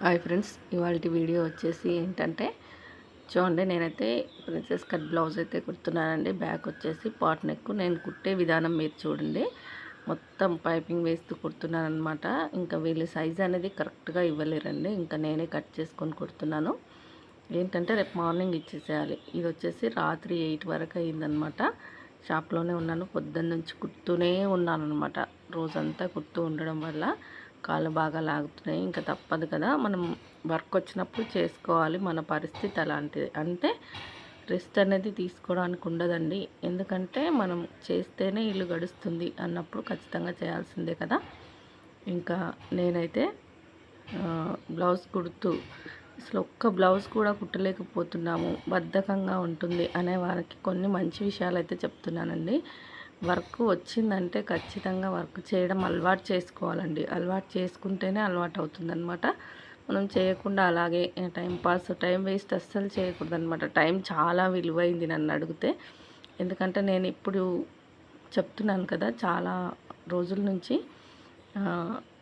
Hi friends ఇవాళ video వచ్చేసి ఏంటంటే చూడండి నేనైతే ప్రిన్సెస్ కట్ బ్లౌజ్ అయితే కుడుతున్నానండి. బ్యాక్ వచ్చేసి పాట్ నెక్. నేను కుట్టే విధానం మీరు చూడండి. మొత్తం పైపింగ్ వేస్తూ కుడుతున్నాను అనమాట ఇంకా వీళ్ళ సైజ్ అనేది కరెక్ట్గా ఇవ్వలేరండి. ఇంకా నేనే కట్ చేసుకొని కుడుతున్నాను. ఏంటంటే రేపు మార్నింగ్ ఇచ్చేసేయాలి. ఇది వచ్చేసి రాత్రి ఎయిట్ వరకు అయిందనమాట షాప్లోనే ఉన్నాను. పొద్దున్న నుంచి కుడుతూనే ఉన్నాను అనమాట రోజంతా కుడుతూ ఉండడం వల్ల కాళ్ళు బాగా లాగుతున్నాయి. ఇంకా తప్పదు కదా. మనం వర్క్ వచ్చినప్పుడు చేసుకోవాలి. మన పరిస్థితి అలాంటిది. అంటే రెస్ట్ అనేది తీసుకోవడానికి ఉండదండి. ఎందుకంటే మనం చేస్తేనే ఇల్లు గడుస్తుంది అన్నప్పుడు ఖచ్చితంగా చేయాల్సిందే కదా. ఇంకా నేనైతే బ్లౌజ్ కుడుతూ అసలు ఒక్క బ్లౌజ్ కూడా కుట్టలేకపోతున్నాము. బద్ధకంగా ఉంటుంది అనే వారికి కొన్ని మంచి విషయాలు అయితే చెప్తున్నానండి. వర్క్ వచ్చిందంటే ఖచ్చితంగా వర్క్ చేయడం అలవాటు చేసుకోవాలండి. అలవాటు చేసుకుంటేనే అలవాటు అవుతుందన్నమాట మనం చేయకుండా అలాగే టైం పాస్ టైం వేస్ట్ అస్సలు చేయకూడదు అనమాట టైం చాలా విలువైంది నన్ను అడిగితే. ఎందుకంటే నేను ఇప్పుడు చెప్తున్నాను కదా చాలా రోజుల నుంచి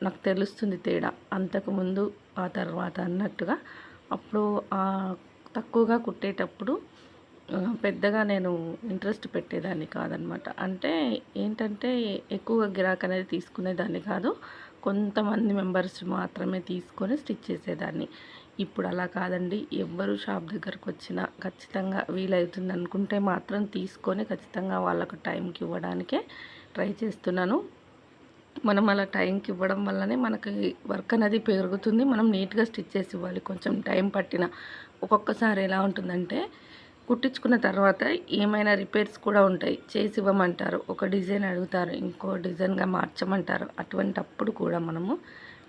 నాకు తెలుస్తుంది తేడా. అంతకుముందు ఆ తర్వాత అన్నట్టుగా అప్పుడు తక్కువగా కుట్టేటప్పుడు పెద్దగా నేను ఇంట్రెస్ట్ పెట్టేదాన్ని కాదనమాట. అంటే ఏంటంటే ఎక్కువగా గిరాక్ అనేది తీసుకునేదాన్ని కాదు. కొంతమంది మెంబర్స్ మాత్రమే తీసుకొని స్టిచ్ చేసేదాన్ని. ఇప్పుడు అలా కాదండి. ఎవ్వరు షాప్ దగ్గరకు వచ్చినా ఖచ్చితంగా వీలవుతుంది అనుకుంటే మాత్రం తీసుకొని ఖచ్చితంగా వాళ్ళకు టైంకి ఇవ్వడానికే ట్రై చేస్తున్నాను. మనం అలా టైంకి ఇవ్వడం వల్లనే మనకి వర్క్ అనేది పెరుగుతుంది. మనం నీట్గా స్టిచ్ చేసి ఇవ్వాలి. కొంచెం టైం పట్టిన ఒక్కొక్కసారి ఎలా ఉంటుందంటే కుట్టించుకున్న తర్వాత ఏమైనా రిపేర్స్ కూడా ఉంటాయి. చేసి ఇవ్వమంటారు. ఒక డిజైన్ అడుగుతారు. ఇంకో డిజైన్గా మార్చమంటారు. అటువంటప్పుడు కూడా మనము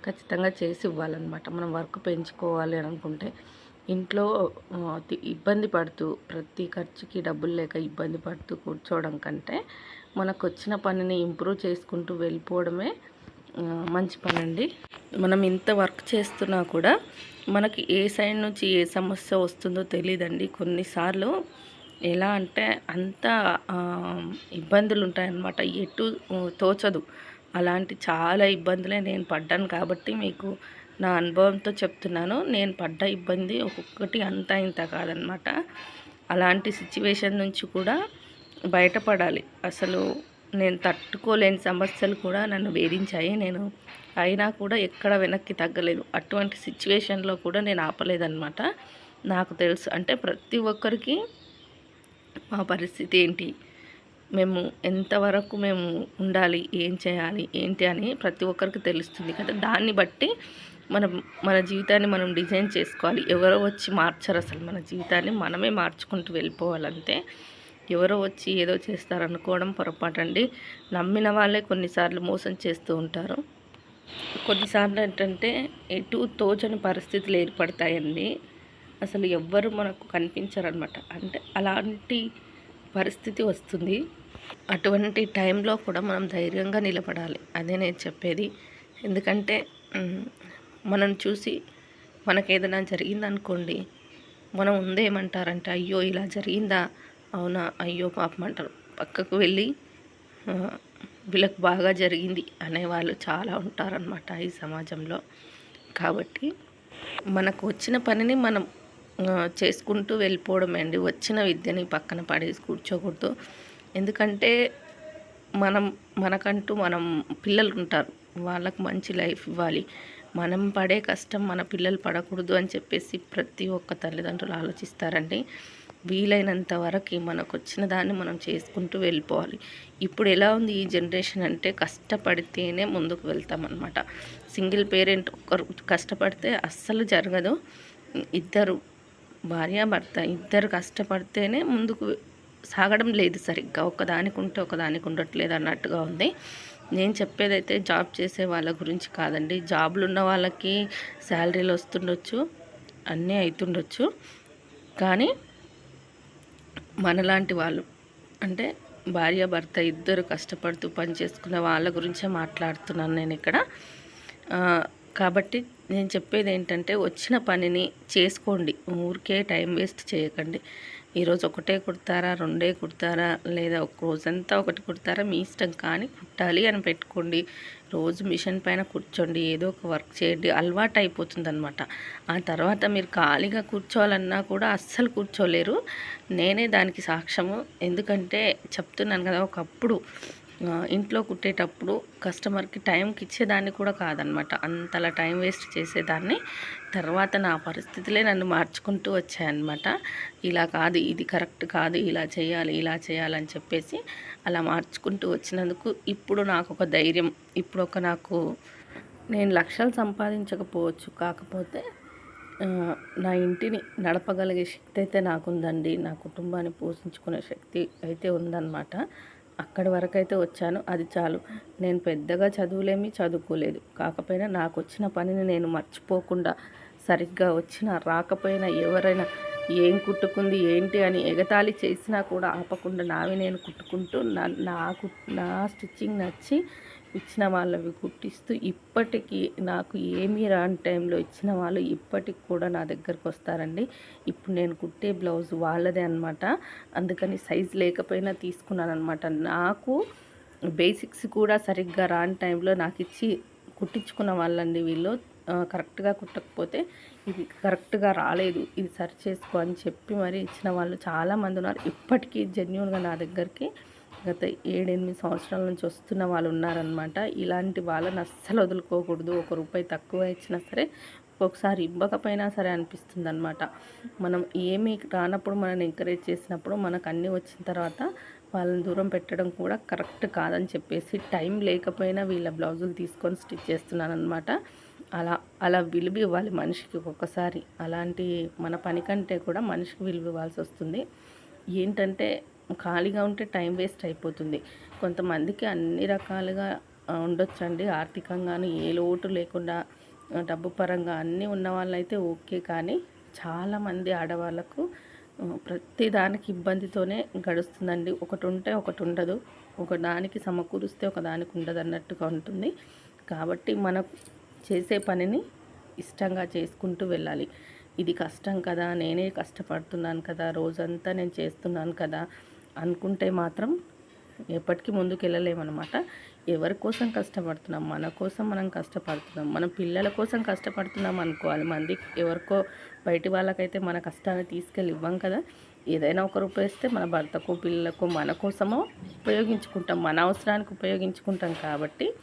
ఖచ్చితంగా చేసి ఇవ్వాలన్నమాట. మనం వర్క్ పెంచుకోవాలి అనుకుంటే. ఇంట్లో ఇబ్బంది పడుతూ ప్రతి ఖర్చుకి డబ్బులు లేక ఇబ్బంది పడుతూ కూర్చోవడం కంటే మనకు వచ్చిన పనిని ఇంప్రూవ్ చేసుకుంటూ వెళ్ళిపోవడమే మంచి పని అండి మనం ఇంత వర్క్ చేస్తున్నా కూడా మనకి ఏ సైడ్ నుంచి ఏ సమస్య వస్తుందో తెలియదండి కొన్నిసార్లు ఎలా అంటే అంత ఇబ్బందులు ఉంటాయన్నమాట. ఎటు తోచదు. అలాంటి చాలా ఇబ్బందులే నేను పడ్డాను కాబట్టి మీకు నా అనుభవంతో చెప్తున్నాను. నేను పడ్డ ఇబ్బంది ఒక్కొక్కటి అంత ఇంత కాదనమాట అలాంటి సిచ్యువేషన్ నుంచి కూడా బయటపడాలి. అసలు నేను తట్టుకోలేని సమస్యలు కూడా నన్ను వేధించాయి. నేను అయినా కూడా ఎక్కడ వెనక్కి తగ్గలేదు. అటువంటి సిచ్యువేషన్లో కూడా నేను ఆపలేదన్నమాట. నాకు తెలుసు. అంటే ప్రతి ఒక్కరికి మా పరిస్థితి ఏంటి? మేము ఎంతవరకు మేము ఉండాలి? ఏం చేయాలి? ఏంటి అని ప్రతి ఒక్కరికి తెలుస్తుంది కదా. దాన్ని బట్టి మనం మన జీవితాన్ని మనం డిజైన్ చేసుకోవాలి. ఎవరో వచ్చి మార్చరు అసలు. మన జీవితాన్ని మనమే మార్చుకుంటూ వెళ్ళిపోవాలంటే ఎవరో వచ్చి ఏదో చేస్తారనుకోవడం పొరపాటు అండి నమ్మిన వాళ్ళే కొన్నిసార్లు మోసం చేస్తూ ఉంటారు. కొన్నిసార్లు ఏంటంటే ఎటు తోచని పరిస్థితులు ఏర్పడతాయండి. అసలు ఎవ్వరు మనకు కనిపించరనమాట అంటే అలాంటి పరిస్థితి వస్తుంది. అటువంటి టైంలో కూడా మనం ధైర్యంగా నిలబడాలి. అదే నేను చెప్పేది. ఎందుకంటే మనం చూసి మనకు ఏదైనా జరిగిందనుకోండి మనం ఉందేమంటారంటే అయ్యో ఇలా జరిగిందా? అవునా? అయ్యో పాపం అంటారు. పక్కకు వెళ్ళి వీళ్ళకి బాగా జరిగింది అనేవాళ్ళు చాలా ఉంటారనమాట ఈ సమాజంలో. కాబట్టి మనకు వచ్చిన పనిని మనం చేసుకుంటూ వెళ్ళిపోవడమే అండి. వచ్చిన విద్యని పక్కన పడేసి కూర్చోకూడదు. ఎందుకంటే మనం మనకంటూ మనం పిల్లలు ఉంటారు. వాళ్ళకు మంచి లైఫ్ ఇవ్వాలి. మనం పడే కష్టం మన పిల్లలు పడకూడదు అని చెప్పేసి ప్రతి ఒక్క తల్లిదండ్రులు ఆలోచిస్తారండి. వీలైనంత వరకు మనకు వచ్చిన దాన్ని మనం చేసుకుంటూ వెళ్ళిపోవాలి. ఇప్పుడు ఎలా ఉంది ఈ జనరేషన్ అంటే కష్టపడితేనే ముందుకు వెళ్తామన్నమాట. సింగిల్ పేరెంట్ ఒకరు కష్టపడితే అస్సలు జరగదు. ఇద్దరు భార్య భర్త ఇద్దరు కష్టపడితేనే ముందుకు సాగడం లేదు సరిగ్గా. ఒకదానికి ఉంటే ఒకదానికి ఉండట్లేదు అన్నట్టుగా ఉంది. నేను చెప్పేదైతే జాబ్ చేసే వాళ్ళ గురించి కాదండి. జాబ్లు ఉన్న వాళ్ళకి శాలరీలు వస్తుండొచ్చు అన్నీ అవుతుండొచ్చు కానీ మనలాంటి వాళ్ళు. అంటే భార్య భర్త ఇద్దరు కష్టపడుతూ పనిచేసుకున్న వాళ్ళ గురించే మాట్లాడుతున్నాను నేను ఇక్కడ. కాబట్టి నేను చెప్పేది ఏంటంటే వచ్చిన పనిని చేసుకోండి. ఊరికే టైం వేస్ట్ చేయకండి. ఈరోజు ఒకటే కుడతారా రెండే కుడతారా లేదా ఒక రోజంతా ఒకటి కుడతారా మీ ఇష్టం కానీ కుట్టాలి అని పెట్టుకోండి. రోజు మిషన్ పైన కూర్చోండి ఏదో ఒక వర్క్ చేయండి అలవాటు అయిపోతుంది అనమాట ఆ తర్వాత మీరు ఖాళీగా కూర్చోవాలన్నా కూడా అస్సలు కూర్చోలేరు. నేనే దానికి సాక్ష్యము. ఎందుకంటే చెప్తున్నాను కదా ఒకప్పుడు ఇంట్లో కుట్టేటప్పుడు కస్టమర్కి టైంకి ఇచ్చేదాన్ని కూడా కాదనమాట. అంతలా టైం వేస్ట్ చేసేదాన్ని. తర్వాత నా పరిస్థితులే నన్ను మార్చుకుంటూ వచ్చాయన్నమాట ఇలా కాదు ఇది కరెక్ట్ కాదు ఇలా చేయాలి ఇలా చేయాలని చెప్పేసి అలా మార్చుకుంటూ వచ్చినందుకు ఇప్పుడు నాకు ఒక ధైర్యం. ఇప్పుడు ఒక నాకు నేను లక్షలు సంపాదించకపోవచ్చు. కాకపోతే నా ఇంటిని నడపగలిగే శక్తి అయితే నాకుందండి. నా కుటుంబాన్ని పోషించుకునే శక్తి అయితే ఉందన్నమాట అక్కడి వరకు అయితే వచ్చాను. అది చాలు. నేను పెద్దగా చదువులేమి చదువుకోలేదు. కాకపోయినా నాకు వచ్చిన పనిని నేను మర్చిపోకుండా సరిగ్గా వచ్చినా రాకపోయినా ఎవరైనా ఏం కుట్టుకుంది ఏంటి అని ఎగతాళి చేసినా కూడా ఆపకుండా నావి నేను కుట్టుకుంటూ నాకు నా స్టిచ్చింగ్ నచ్చి ఇచ్చిన వాళ్ళవి కుట్టిస్తూ ఇప్పటికీ నాకు ఏమీ రాని టైంలో ఇచ్చిన వాళ్ళు ఇప్పటికి కూడా నా దగ్గరకు వస్తారండి. ఇప్పుడు నేను కుట్టే బ్లౌజ్ వాళ్ళదే అనమాట అందుకని సైజ్ లేకపోయినా తీసుకున్నాను అనమాట నాకు బేసిక్స్ కూడా సరిగ్గా రాని టైంలో నాకు ఇచ్చి కుట్టించుకున్న వాళ్ళండి వీళ్ళు. కరెక్ట్గా కుట్టకపోతే ఇది కరెక్ట్గా రాలేదు. ఇది సరి చేసుకో అని చెప్పి మరి ఇచ్చిన వాళ్ళు చాలామంది ఉన్నారు. ఇప్పటికీ జెన్యున్గా నా దగ్గరికి గత ఏడెనిమిది సంవత్సరాల నుంచి వస్తున్న వాళ్ళు ఉన్నారనమాట ఇలాంటి వాళ్ళని అస్సలు వదులుకోకూడదు. ఒక రూపాయి తక్కువ ఇచ్చినా సరే ఒక్కొక్కసారి ఇవ్వకపోయినా సరే అనిపిస్తుంది అనమాట మనం ఏమి రానప్పుడు మనల్ని ఎంకరేజ్ చేసినప్పుడు మనకు అన్నీ వచ్చిన తర్వాత వాళ్ళని దూరం పెట్టడం కూడా కరెక్ట్ కాదని చెప్పేసి టైం లేకపోయినా వీళ్ళ బ్లౌజులు తీసుకొని స్టిచ్ చేస్తున్నాను అనమాట అలా అలా విలువ ఇవ్వాలి మనిషికి ఒక్కొక్కసారి. అలాంటి మన పని కంటే కూడా మనిషికి విలువ ఇవ్వాల్సి వస్తుంది. ఏంటంటే ఖాళీగా ఉంటే టైం వేస్ట్ అయిపోతుంది. కొంతమందికి అన్ని రకాలుగా ఉండొచ్చండి. ఆర్థికంగాను ఏ లోటు లేకుండా డబ్బు పరంగా అన్నీ ఉన్న వాళ్ళైతే ఓకే. కానీ చాలామంది ఆడవాళ్ళకు ప్రతి దానికి ఇబ్బందితోనే గడుస్తుందండి. ఒకటి ఉంటే ఒకటి ఉండదు. ఒక దానికి సమకూరుస్తే ఒక దానికి ఉండదు అన్నట్టుగా ఉంటుంది. కాబట్టి మనం చేసే పనిని ఇష్టంగా చేసుకుంటూ వెళ్ళాలి. ఇది కష్టం కదా నేనే కష్టపడుతున్నాను కదా రోజంతా నేను చేస్తున్నాను కదా అనుకుంటే మాత్రం ఎప్పటికీ ముందుకు వెళ్ళలేమన్నమాట ఎవరి కోసం కష్టపడుతున్నాం? మన కోసం మనం కష్టపడుతున్నాం? మన పిల్లల కోసం కష్టపడుతున్నాం అనుకోవాలి. మంది ఎవరికో బయటి వాళ్ళకైతే మన కష్టాన్ని తీసుకెళ్ళి ఇవ్వం కదా. ఏదైనా ఒక రూపాయి ఇస్తే మన భర్తకు పిల్లలకు మన కోసమో ఉపయోగించుకుంటాం. మన అవసరానికి ఉపయోగించుకుంటాం కాబట్టి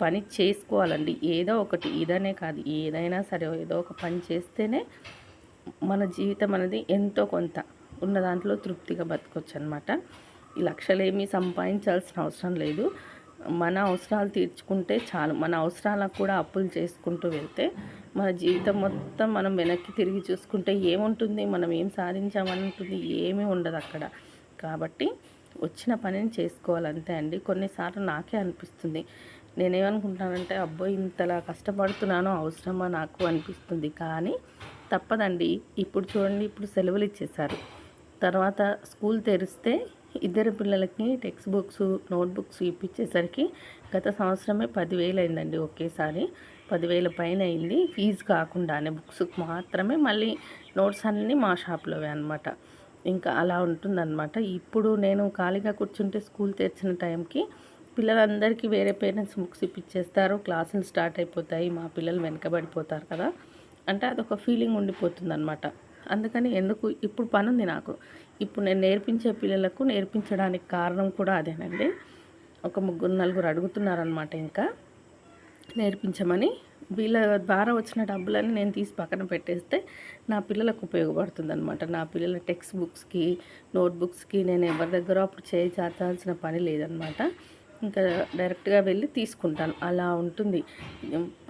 పని చేసుకోవాలండి. ఏదో ఒకటి ఇదనే కాదు. ఏదైనా సరే ఏదో ఒక పని చేస్తేనే మన జీవితం అనేది ఎంతో కొంత ఉన్న దాంట్లో తృప్తిగా బతకొచ్చు అనమాట ఈ లక్షలేమీ సంపాదించాల్సిన అవసరం లేదు. మన అవసరాలు తీర్చుకుంటే చాలు. మన అవసరాలకు కూడా అప్పులు చేసుకుంటూ వెళ్తే మన జీవితం మొత్తం మనం వెనక్కి తిరిగి చూసుకుంటే ఏముంటుంది? మనం ఏం సాధించామని ఉంటుంది ఏమీ ఉండదు అక్కడ. కాబట్టి వచ్చిన పనిని చేసుకోవాలంతే అండి. కొన్నిసార్లు నాకే అనిపిస్తుంది. నేనేమనుకుంటానంటే అబ్బో ఇంతలా కష్టపడుతున్నానో అవసరమా నాకు అనిపిస్తుంది. కానీ తప్పదండి. ఇప్పుడు చూడండి ఇప్పుడు సెలవులు ఇచ్చేశారు. తర్వాత స్కూల్ తెరిస్తే ఇద్దరు పిల్లలకి టెక్స్ట్ బుక్స్ నోట్బుక్స్ ఇప్పించేసరికి గత సంవత్సరమే పదివేలు అయిందండి ఒకేసారి. పదివేల పైన అయింది. ఫీజు కాకుండానే బుక్స్ మాత్రమే మళ్ళీ నోట్స్ అన్నీ మా షాప్లోవే అనమాట ఇంకా అలా ఉంటుందన్నమాట. ఇప్పుడు నేను ఖాళీగా కూర్చుంటే స్కూల్ తెరిచిన టైంకి పిల్లలందరికీ వేరే పేరెంట్స్ బుక్స్ ఇప్పించేస్తారు. క్లాసులు స్టార్ట్ అయిపోతాయి. మా పిల్లలు వెనకబడిపోతారు కదా. అంటే అదొక ఫీలింగ్ ఉండిపోతుంది అనమాట అందుకని ఎందుకు? ఇప్పుడు పని ఉంది నాకు. ఇప్పుడు నేను నేర్పించే పిల్లలకు నేర్పించడానికి కారణం కూడా అదేనండి. ఒక ముగ్గురు నలుగురు అడుగుతున్నారనమాట ఇంకా. నేర్పించమని వీళ్ళ ద్వారా వచ్చిన డబ్బులని నేను తీసి పక్కన పెట్టేస్తే నా పిల్లలకు ఉపయోగపడుతుంది అనమాట నా పిల్లల టెక్స్ట్ బుక్స్కి నోట్బుక్స్కి నేను ఎవరి దగ్గర అప్పుడు చేయి చాచాల్సిన పని లేదనమాట ఇంకా డైరెక్ట్గా వెళ్ళి తీసుకుంటాను. అలా ఉంటుంది.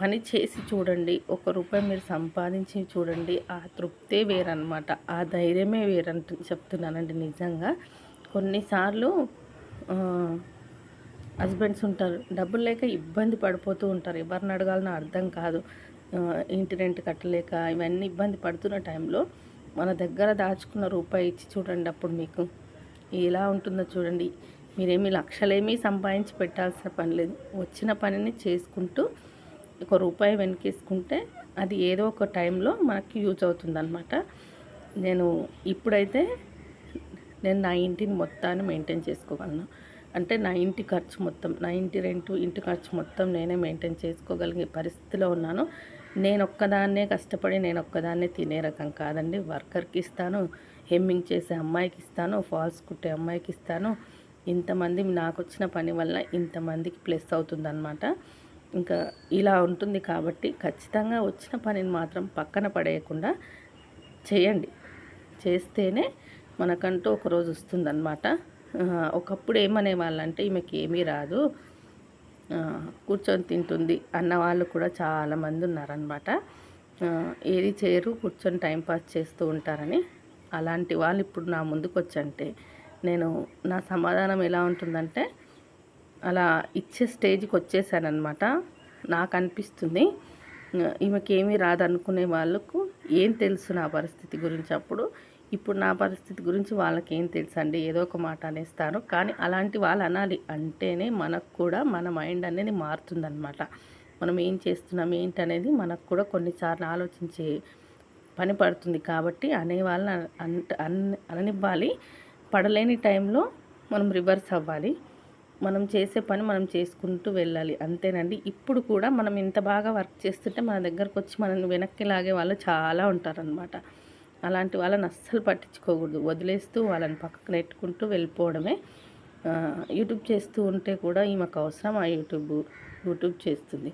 పని చేసి చూడండి. ఒక రూపాయి మీరు సంపాదించి చూడండి. ఆ తృప్తే వేరనమాట ఆ ధైర్యమే వేరంట చెప్తున్నానండి నిజంగా. కొన్నిసార్లు హస్బెండ్స్ ఉంటారు. డబ్బులు లేక ఇబ్బంది పడిపోతూ ఉంటారు. ఎవరిని అడగాలనో అర్థం కాదు. ఇంటి రెంట్ కట్టలేక ఇవన్నీ ఇబ్బంది పడుతున్న టైంలో మన దగ్గర దాచుకున్న రూపాయి ఇచ్చి చూడండి అప్పుడు మీకు. ఎలా ఉంటుందో చూడండి. మీరేమి లక్షలేమీ సంపాదించి పెట్టాల్సిన పని లేదు. వచ్చిన పనిని చేసుకుంటూ ఒక రూపాయి వెనకేసుకుంటే అది ఏదో ఒక టైంలో మనకి యూజ్ అవుతుందన్నమాట. నేను ఇప్పుడైతే నేను నా ఇంటిని మొత్తాన్ని మెయింటైన్ చేసుకోగలను. అంటే నా ఇంటి ఖర్చు మొత్తం నా ఇంటి రెంటు ఇంటి ఖర్చు మొత్తం నేనే మెయింటైన్ చేసుకోగలిగే పరిస్థితిలో ఉన్నాను. నేను ఒక్కదాన్నే కష్టపడి నేను ఒక్కదాన్నే తినే రకం కాదండి. వర్కర్కి ఇస్తాను హెమ్మింగ్ చేసే అమ్మాయికి ఇస్తాను ఫాల్స్ కుట్టే అమ్మాయికి ఇస్తాను. ఇంతమంది నాకు వచ్చిన పని వల్ల ఇంతమందికి ప్లస్ అవుతుందన్నమాట. ఇంకా ఇలా ఉంటుంది కాబట్టి ఖచ్చితంగా వచ్చిన పనిని మాత్రం పక్కన పడేయకుండా చేయండి. చేస్తేనే మనకంటూ ఒకరోజు వస్తుందన్నమాట. ఒకప్పుడు ఏమనే వాళ్ళంటే ఈమెకి ఏమీ రాదు. కూర్చొని తింటుంది అన్న వాళ్ళు కూడా చాలామంది ఉన్నారనమాట ఏది చేయరు కూర్చొని టైంపాస్ చేస్తూ ఉంటారని. అలాంటి వాళ్ళు ఇప్పుడు నా ముందుకు వచ్చంటే నేను నా సమాధానం ఎలా ఉంటుందంటే అలా ఇచ్చే స్టేజ్కి వచ్చేసానమాట నాకు అనిపిస్తుంది ఈమెకేమీ రాదనుకునే వాళ్ళకు ఏం తెలుసు నా పరిస్థితి గురించి అప్పుడు? ఇప్పుడు నా పరిస్థితి గురించి వాళ్ళకి ఏం తెలుసు అండి ఏదో ఒక మాట అనేస్తారు. కానీ అలాంటి వాళ్ళు అనాలి అంటేనే మనకు కూడా మన మైండ్ అనేది మారుతుందన్నమాట. మనం ఏం చేస్తున్నాం? ఏంటనేది మనకు కూడా కొన్నిసార్లు ఆలోచించే పని పడుతుంది కాబట్టి అనే వాళ్ళని అంట అననివ్వాలి. పడలేని టైంలో మనం రివర్స్ అవ్వాలి. మనం చేసే పని మనం చేసుకుంటూ వెళ్ళాలి. అంతేనండి. ఇప్పుడు కూడా మనం ఇంత బాగా వర్క్ చేస్తుంటే మన దగ్గరకు వచ్చి మనల్ని వెనక్కి లాగే వాళ్ళు చాలా ఉంటారనమాట అలాంటి వాళ్ళని అస్సలు పట్టించుకోకూడదు. వదిలేస్తూ వాళ్ళని పక్కకు నెట్టుకుంటూ వెళ్ళిపోవడమే. యూట్యూబ్ చేస్తూ ఉంటే కూడా ఈమెకు అవసరం ఆ యూట్యూబ్. యూట్యూబ్ చేస్తుంది.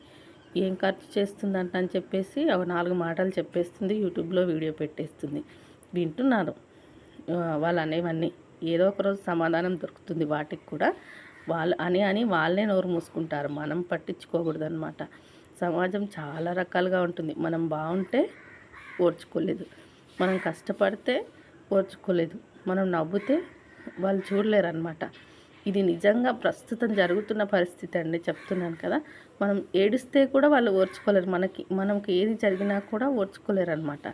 ఏం ఖర్చు చేస్తుందంట అని చెప్పేసి ఒక నాలుగు మాటలు చెప్పేస్తుంది. యూట్యూబ్లో వీడియో పెట్టేస్తుంది. వింటున్నారు. వాళ్ళు అనేవన్నీ. ఏదో ఒక రోజు సమాధానం దొరుకుతుంది వాటికి కూడా. వాళ్ళు అని అని వాళ్ళే నోరు మూసుకుంటారు. మనం పట్టించుకోకూడదు అనమాట సమాజం చాలా రకాలుగా ఉంటుంది. మనం బాగుంటే ఓర్చుకోలేదు. మనం కష్టపడితే ఓర్చుకోలేదు. మనం నవ్వుతే వాళ్ళు చూడలేరు అనమాట ఇది నిజంగా ప్రస్తుతం జరుగుతున్న పరిస్థితి అండి. చెప్తున్నాను కదా. మనం ఏడిస్తే కూడా వాళ్ళు ఓర్చుకోలేరు. మనకి మనకి ఏది జరిగినా కూడా ఓర్చుకోలేరు అనమాట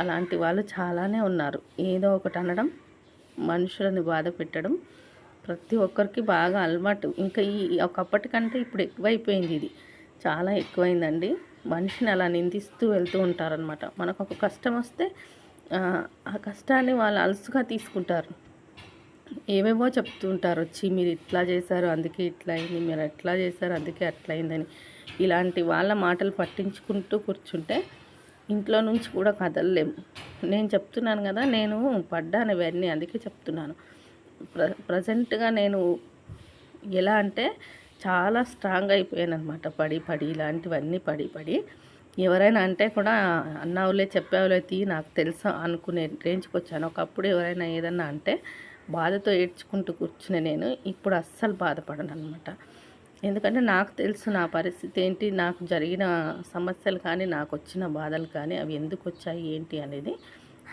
అలాంటి వాళ్ళు చాలానే ఉన్నారు. ఏదో ఒకటి అనడం మనుషులని బాధ పెట్టడం ప్రతి ఒక్కరికి బాగా అలవాటు. ఇంకా ఈ ఒకప్పటికంటే ఇప్పుడు ఎక్కువైపోయింది ఇది. చాలా ఎక్కువైందండి. మనిషిని అలా నిందిస్తూ వెళ్తూ ఉంటారనమాట మనకు ఒక కష్టం వస్తే ఆ కష్టాన్ని వాళ్ళు అలసుగా తీసుకుంటారు. ఏమేమో చెప్తూ ఉంటారు. వచ్చి మీరు ఇట్లా చేశారు అందుకే ఇట్లా అయింది మీరు ఎట్లా చేశారు అందుకే అట్లా అయిందని. ఇలాంటి వాళ్ళ మాటలు పట్టించుకుంటూ కూర్చుంటే ఇంట్లో నుంచి కూడా కదలలేము. నేను చెప్తున్నాను కదా నేను పడ్డాను ఇవన్నీ అందుకే చెప్తున్నాను. ప్ర ప్రజెంట్గా నేను ఎలా అంటే చాలా స్ట్రాంగ్ అయిపోయాను అనమాట పడి పడి ఇలాంటివన్నీ పడి పడి. ఎవరైనా అంటే కూడా అన్నావులే చెప్పావులే తీ నాకు తెలుసా అనుకునే రేంజ్కి వచ్చాను ఒకప్పుడు ఎవరైనా ఏదన్నా అంటే బాధతో ఏడ్చుకుంటూ కూర్చునే నేను ఇప్పుడు అస్సలు బాధపడను అనమాట ఎందుకంటే నాకు తెలుసు నా పరిస్థితి ఏంటి నాకు జరిగిన సమస్యలు కానీ నాకు వచ్చిన బాధలు కానీ అవి ఎందుకు వచ్చాయి ఏంటి అనేది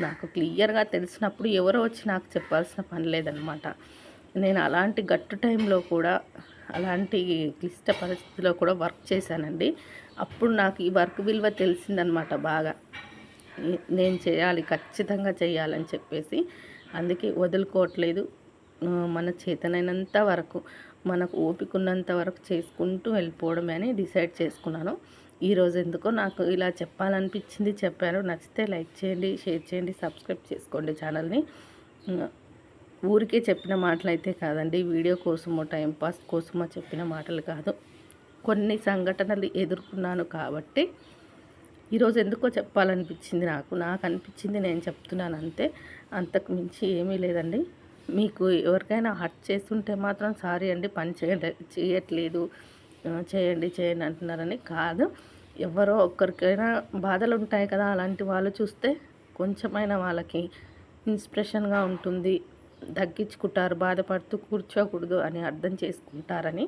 నాకు క్లియర్గా తెలిసినప్పుడు ఎవరో వచ్చి నాకు చెప్పాల్సిన పని లేదనమాట నేను అలాంటి గట్టు టైంలో కూడా అలాంటి క్లిష్ట పరిస్థితిలో కూడా వర్క్ చేశానండి. అప్పుడు నాకు ఈ వర్క్ విలువ తెలిసిందనమాట బాగా. నేను చేయాలి ఖచ్చితంగా చేయాలని చెప్పేసి అందుకే వదులుకోవట్లేదు మన చేతనైనంత వరకు. మనకు ఓపిక ఉన్నంత వరకు చేసుకుంటూ వెళ్ళిపోవడమే అని డిసైడ్ చేసుకున్నాను. ఈరోజు ఎందుకో నాకు ఇలా చెప్పాలనిపించింది చెప్పారు. నచ్చితే లైక్ చేయండి షేర్ చేయండి సబ్స్క్రైబ్ చేసుకోండి ఛానల్ని. ఊరికే చెప్పిన మాటలు అయితే కాదండి. వీడియో కోసమో టైంపాస్ కోసమో చెప్పిన మాటలు కాదు. కొన్ని సంఘటనలు ఎదుర్కొన్నాను కాబట్టి ఈరోజు ఎందుకో చెప్పాలనిపించింది నాకు. నాకు అనిపించింది నేను చెప్తున్నాను అంతే. అంతకు మించి ఏమీ లేదండి. మీకు ఎవరికైనా హర్ట్ చేస్తుంటే మాత్రం సారీ అండి పని చేయండి చేయట్లేదు చేయండి చేయండి అంటున్నారని కాదు. ఎవరో ఒక్కరికైనా బాధలు ఉంటాయి కదా అలాంటి వాళ్ళు చూస్తే కొంచెమైనా వాళ్ళకి ఇన్స్పిరేషన్గా ఉంటుంది. తగ్గించుకుంటారు బాధపడుతూ కూర్చోకూడదు అని అర్థం చేసుకుంటారని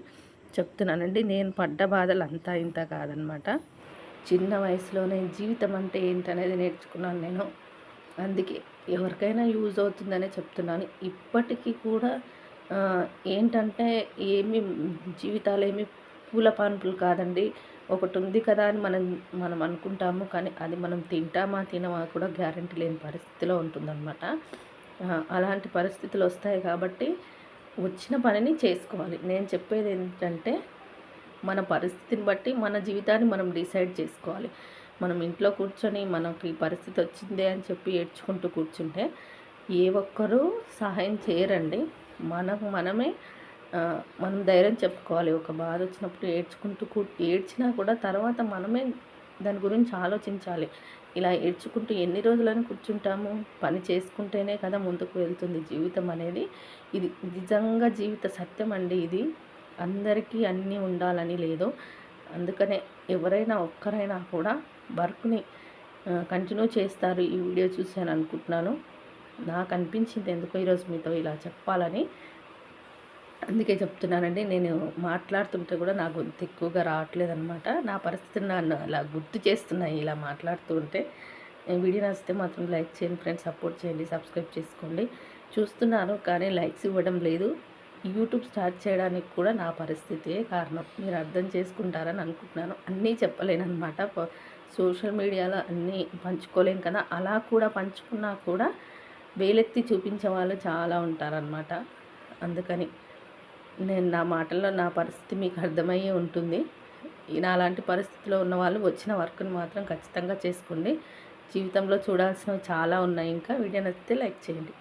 చెప్తున్నానండి. నేను పడ్డ బాధలు అంతా ఇంత కాదనమాట. చిన్న వయసులోనే జీవితం అంటే ఏంటనేది నేర్చుకున్నాను నేను. అందుకే ఎవరికైనా యూజ్ అవుతుందనే చెప్తున్నాను. ఇప్పటికీ కూడా ఏంటంటే ఏమి జీవితాలు ఏమి పూల పాన్పులు కాదండి. ఒకటి ఉంది కదా అని మనం మనం అనుకుంటాము కానీ అది మనం తింటామా తినమా కూడా గ్యారంటీ లేని పరిస్థితిలో ఉంటుందన్నమాట. అలాంటి పరిస్థితులు వస్తాయి కాబట్టి వచ్చిన పనిని చేసుకోవాలి. నేను చెప్పేది ఏంటంటే మన పరిస్థితిని బట్టి మన జీవితాన్ని మనం డిసైడ్ చేసుకోవాలి. మనం ఇంట్లో కూర్చొని మనకి పరిస్థితి వచ్చిందే అని చెప్పి ఏడ్చుకుంటూ కూర్చుంటే ఏ ఒక్కరూ సహాయం చేయరండి. మనకు మనమే మనం ధైర్యం చెప్పుకోవాలి. ఒక బాధ వచ్చినప్పుడు ఏడ్చుకుంటూ కూ ఏడ్చినా కూడా తర్వాత మనమే దాని గురించి ఆలోచించాలి. ఇలా ఏడ్చుకుంటూ ఎన్ని రోజులని కూర్చుంటాము. పని చేసుకుంటేనే కదా ముందుకు వెళ్తుంది జీవితం అనేది. ఇది నిజంగా జీవిత సత్యం అండి ఇది. అందరికీ అన్నీ ఉండాలని లేదు. అందుకనే ఎవరైనా ఒక్కరైనా కూడా వర్క్ని కంటిన్యూ చేస్తారు. ఈ వీడియో చూశాను అనుకుంటున్నాను. నాకు అనిపించింది ఎందుకో ఈరోజు మీతో ఇలా చెప్పాలని. అందుకే చెప్తున్నానండి నేను మాట్లాడుతుంటే కూడా నా గొంతు ఎక్కువగా రావట్లేదనమాట నా పరిస్థితిని నన్ను అలా గుర్తు చేస్తున్నాయి ఇలా మాట్లాడుతూ ఉంటే. వీడియో నచ్చితే మాత్రం లైక్ చేయండి ఫ్రెండ్స్ సపోర్ట్ చేయండి సబ్స్క్రైబ్ చేసుకోండి. చూస్తున్నాను కానీ లైక్స్ ఇవ్వడం లేదు. యూట్యూబ్ స్టార్ట్ చేయడానికి కూడా నా పరిస్థితియే కారణం. మీరు అర్థం చేసుకుంటారని అనుకుంటున్నాను. అన్నీ చెప్పలేనమాట సోషల్ మీడియాలో అన్నీ పంచుకోలేం కదా. అలా కూడా పంచుకున్నా కూడా వేలెత్తి చూపించే వాళ్ళు చాలా ఉంటారనమాట అందుకని నేను నా మాటల్లో నా పరిస్థితి మీకు అర్థమయ్యే ఉంటుంది. నా పరిస్థితిలో ఉన్న వాళ్ళు వచ్చిన వర్క్ని మాత్రం ఖచ్చితంగా చేసుకోండి. జీవితంలో చూడాల్సినవి చాలా ఉన్నాయి. ఇంకా వీడియో నచ్చితే లైక్ చేయండి.